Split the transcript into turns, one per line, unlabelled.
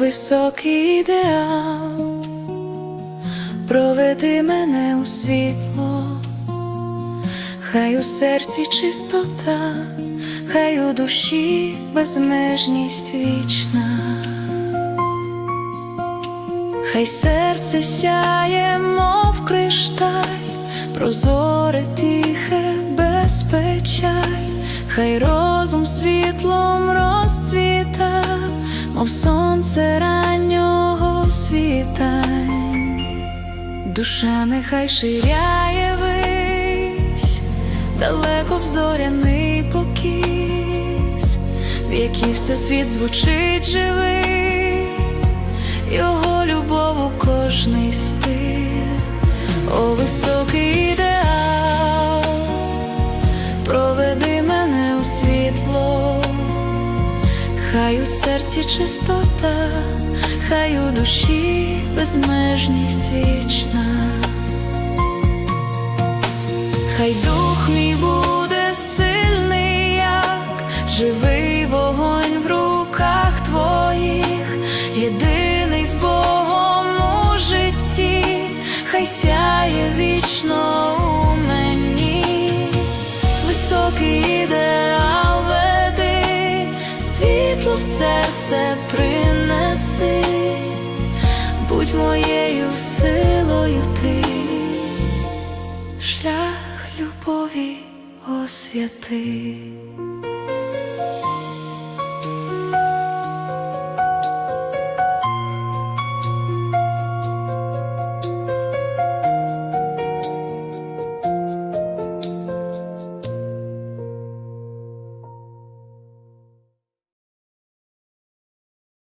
Високий ідеал, проведи мене у світло, хай у серці чистота, хай у душі безмежність вічна, хай серце сяє, мов кришталь, прозоре тихе, без печаль, хай розум світлом розцвіта, мов сонце раннього світань, душа нехай ширяє вись, далеко в зоряний покіс, в який все світ звучить живий, його любов у кожний стиль, о високий ідеал, проведи мене у світло, хай у серці чистота, хай у душі безмежність вічна. Хай дух мій буде сильний, як живий вогонь в руках твоїх, єдиний з Богом у житті, хай сяє вічно серце принеси, будь моєю силою ти шлях любові освяти.